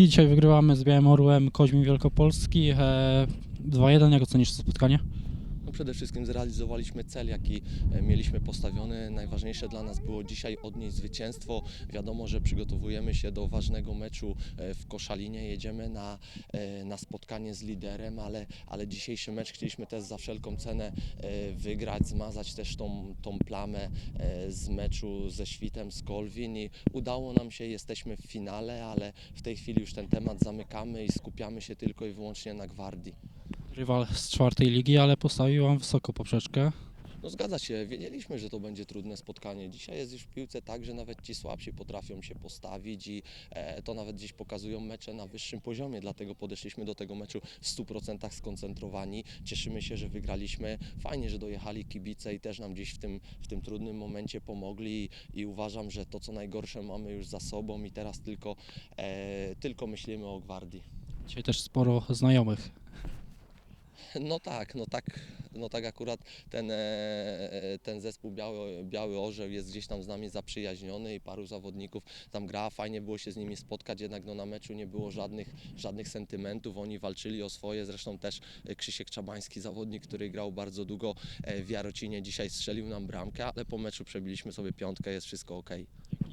Wielkopolski. Dzisiaj wygrywamy z Białym Orłem Koźmi Wielkopolski. E, 2-1. Jak ocenisz to spotkanie? No przede wszystkim zrealizowaliśmy cel, jaki e, mieliśmy postawiony. Najważniejsze dla nas było dzisiaj odnieść zwycięstwo. Wiadomo, że przygotowujemy się do ważnego meczu e, w Koszalinie. Jedziemy na, e, na spotkanie z liderem, ale, ale dzisiejszy mecz chcieliśmy też za wszelką cenę wygrać, zmazać też tą, tą plamę z meczu ze Świtem z Kolwin i udało nam się, jesteśmy w finale, ale w tej chwili już ten temat zamykamy i skupiamy się tylko i wyłącznie na Gwardii. Rywal z czwartej ligi, ale postawił wam wysoko poprzeczkę. No zgadza się, wiedzieliśmy, że to będzie trudne spotkanie. Dzisiaj jest już w piłce tak, że nawet ci słabsi potrafią się postawić i e, to nawet gdzieś pokazują mecze na wyższym poziomie, dlatego podeszliśmy do tego meczu w 100% skoncentrowani. Cieszymy się, że wygraliśmy. Fajnie, że dojechali kibice i też nam gdzieś w tym, w tym trudnym momencie pomogli i, i uważam, że to co najgorsze mamy już za sobą i teraz tylko, e, tylko myślimy o Gwardii. Dzisiaj też sporo znajomych. No tak, no tak, no tak akurat ten, e, ten zespół Biały, Biały Orzeł jest gdzieś tam z nami zaprzyjaźniony i paru zawodników tam gra, fajnie było się z nimi spotkać, jednak no na meczu nie było żadnych, żadnych sentymentów, oni walczyli o swoje, zresztą też e, Krzysiek Czabański, zawodnik, który grał bardzo długo e, w Jarocinie, dzisiaj strzelił nam bramkę, ale po meczu przebiliśmy sobie piątkę, jest wszystko ok.